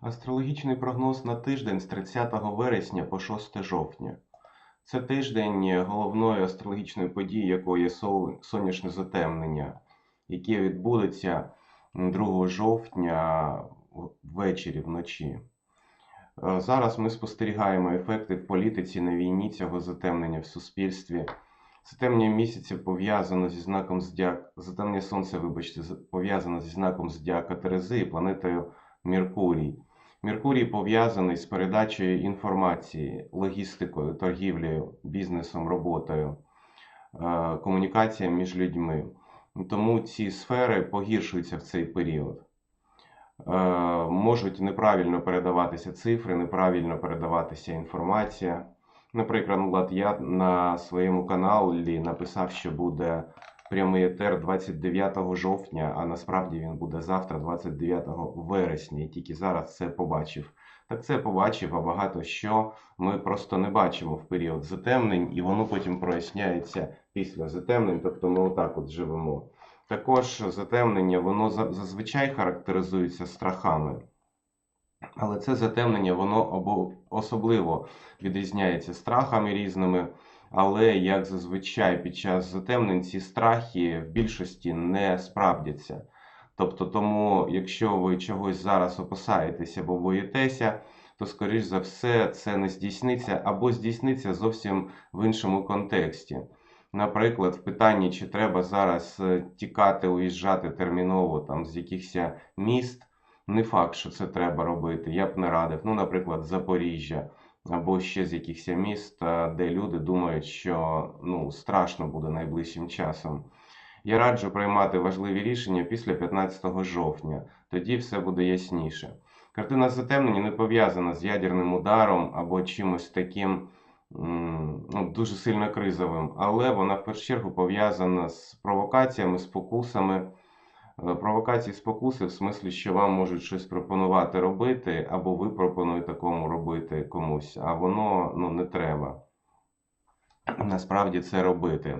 Астрологічний прогноз на тиждень з 30 вересня по 6 жовтня. Це тиждень головної астрологічної події, якою є сонячне затемнення, яке відбудеться 2 жовтня ввечері вночі. Е, Зараз ми спостерігаємо ефекти в політиці на війні цього затемнення в суспільстві. Затемнення місяця пов'язано зі знаком зодіака, затемнення сонця, вибачте, пов'язано зі знаком зодіака Терези і планетою Меркурій. Меркурій пов'язаний з передачею інформації, логістикою, торгівлею, бізнесом, роботою, е, комунікацією між людьми. Тому ці сфери погіршуються в цей період. Е, Можуть неправильно передаватися цифри, неправильно передаватися інформація. Наприклад, я на своєму каналі написав, що буде прямий етер 29 жовтня, а насправді він буде завтра, 29 вересня, і тільки зараз це побачив. Так це побачив, а багато що ми просто не бачимо в період затемнень, і воно потім проясняється після затемнень, тобто ми отак от живемо. Також затемнення, воно зазвичай характеризується страхами. Але це затемнення, воно особливо відрізняється страхами різними. Але, як зазвичай, під час затемнень ці страхи в більшості не справдяться. Тобто, тому, якщо ви чогось зараз опасаєтеся або боїтеся, то, скоріш за все, це не здійсниться або здійсниться зовсім в іншому контексті. Наприклад, в питанні, чи треба зараз е, тікати, уїжджати терміново там, з якихось міст, не факт, що це треба робити. Я б не радив. Ну, наприклад, Запоріжжя або ще з якихось міст, е, де люди думають, що ну, страшно буде найближчим часом. Я раджу приймати важливі рішення після 15 жовтня, тоді все буде ясніше. Картина затемнення не пов'язана з ядерним ударом або чимось таким ну, дуже сильно кризовим, але вона в першу чергу пов'язана з провокаціями, спокусами. Е, Провокації спокуси в смислі, що вам можуть щось пропонувати робити, або ви пропонуєте кому робити комусь, а воно ну, не треба насправді це робити.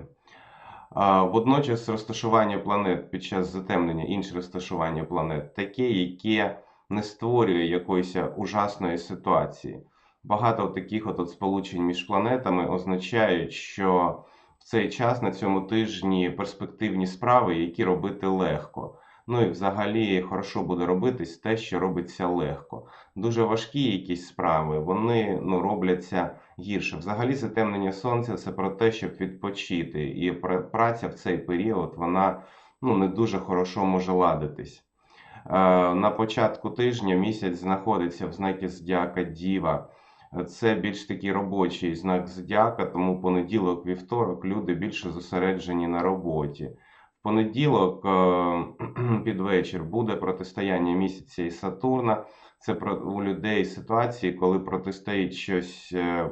Водночас розташування планет під час затемнення, інше розташування планет, таке, яке не створює якоїсь ужасної ситуації. Багато таких от, сполучень між планетами означають, що в цей час на цьому тижні перспективні справи, які робити легко. Ну і взагалі хорошо буде робитись те, що робиться легко. Дуже важкі якісь справи, вони ну, робляться гірше. Взагалі, затемнення сонця це про те, щоб відпочити. І праця в цей період вона ну, не дуже хорошо може ладитись. Е, На початку тижня місяць знаходиться в знакі зодіака Діва. Це більш такий робочий знак зодіака, тому понеділок, вівторок люди більше зосереджені на роботі. В понеділок е, під вечір буде протистояння місяця і Сатурна. Це у людей ситуації, коли протистоїть щось е,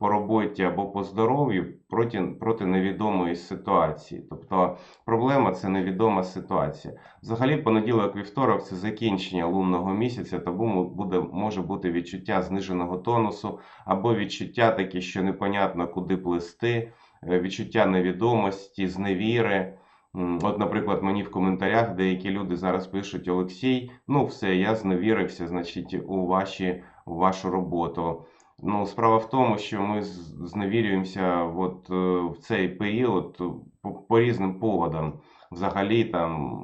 по роботі або по здоров'ю проти, проти невідомої ситуації. Тобто проблема це невідома ситуація. Взагалі, понеділок, вівторок це закінчення лунного місяця, тому буде, може бути відчуття зниженого тонусу або відчуття таке, що непонятно куди плисти, е, відчуття невідомості, зневіри. От, наприклад, мені в коментарях деякі люди зараз пишуть: Олексій, ну все, я зневірився, значить, у ваші, у вашу роботу. Ну, справа в тому, що ми зневірюємося от, е, в цей період е, по, по різним поводам. Взагалі, там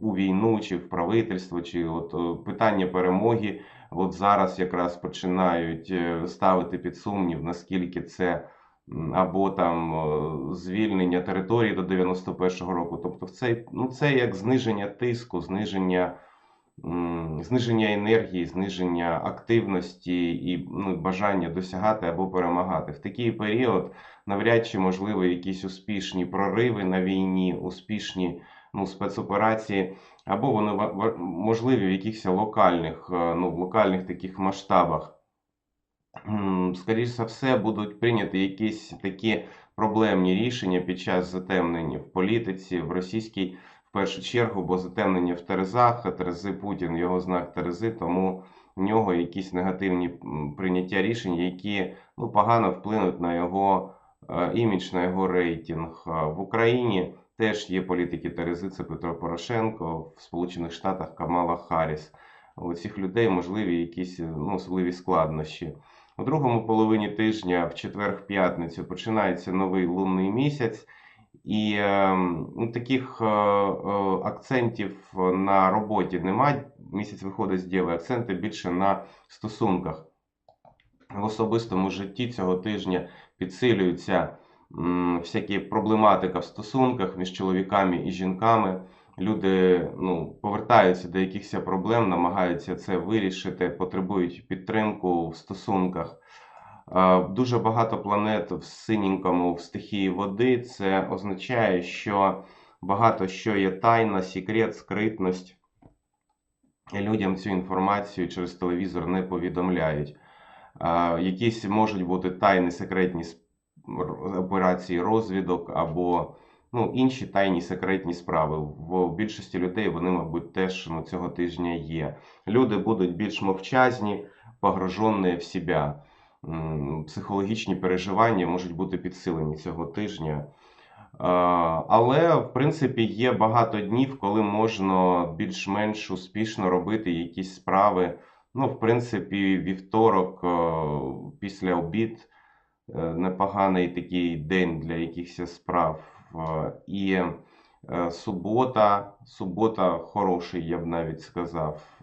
у війну, чи в правительство, чи от е, питання перемоги. От зараз якраз починають е, ставити під сумнів, наскільки це або там звільнення території до 91-го року. Тобто, в цей, ну, це як зниження тиску, зниження, зниження енергії, зниження активності і ну, бажання досягати або перемагати. В такий період навряд чи можливі якісь успішні прориви на війні, успішні ну, спецоперації, або вони можливі в якихось локальних, е, ну, локальних таких масштабах. М, Скоріш за все, будуть прийняті якісь такі проблемні рішення під час затемнення в політиці, в російській, в першу чергу, бо затемнення в Терезах, Терези Путін, його знак Терези, тому в нього якісь негативні прийняття рішень, які ну, погано вплинуть на його е, імідж, на його рейтинг. Е, В Україні теж є політики Терези, це Петро Порошенко, в Сполучених Штатах Камала Харріс. у цих людей можливі якісь ну, особливі складнощі. У другому половині тижня, в четвер-п'ятницю, починається новий лунний місяць, і е, ну, таких е, е, акцентів на роботі немає. Місяць виходить з дієви, акценти більше на стосунках. В особистому житті цього тижня підсилюється всякі проблематика в стосунках між чоловіками і жінками. Люди ну, повертаються до якихось проблем, намагаються це вирішити, потребують підтримку в стосунках. Дуже багато планет в синенькому в стихії води. Це означає, що багато що є тайна, секрет, скритність. І людям цю інформацію через телевізор не повідомляють. Якісь можуть бути тайні секретні операції розвідок або ну, інші тайні секретні справи. В більшості людей вони, мабуть, теж ну, цього тижня є. Люди будуть більш мовчазні, погружені в себе. Психологічні переживання можуть бути підсилені цього тижня. Але, в принципі, є багато днів, коли можна більш-менш успішно робити якісь справи. Ну, в принципі, вівторок після обід е, непоганий такий день для якихось справ. Е, І е, субота, субота хороший, я б навіть сказав,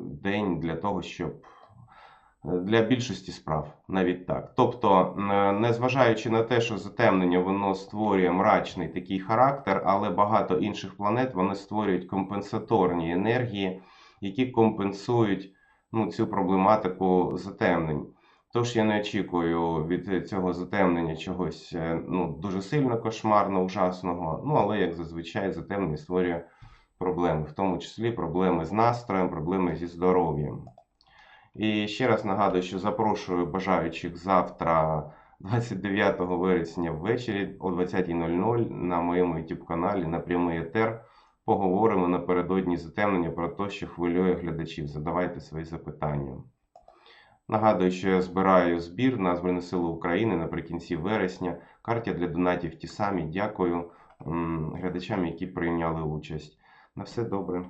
день для того, щоб для більшості справ, навіть так. Тобто, незважаючи на те, що затемнення воно створює мрачний такий характер, але багато інших планет вони створюють компенсаторні енергії, які компенсують ну, цю проблематику затемнень. Тож я не очікую від цього затемнення чогось е, ну, дуже сильно кошмарно, ужасного. Ну, але як зазвичай затемнення створює проблеми, в тому числі проблеми з настроєм, проблеми зі здоров'ям. І ще раз нагадую, що запрошую бажаючих завтра, 29 вересня ввечері о 20.00 на моєму YouTube каналі на прямий етер. Поговоримо напередодні затемнення про те, що хвилює глядачів. Задавайте свої запитання. Нагадую, що я збираю збір на Збройні Сили України наприкінці вересня. Карті для донатів ті самі. Дякую глядачам, які прийняли участь. На все добре.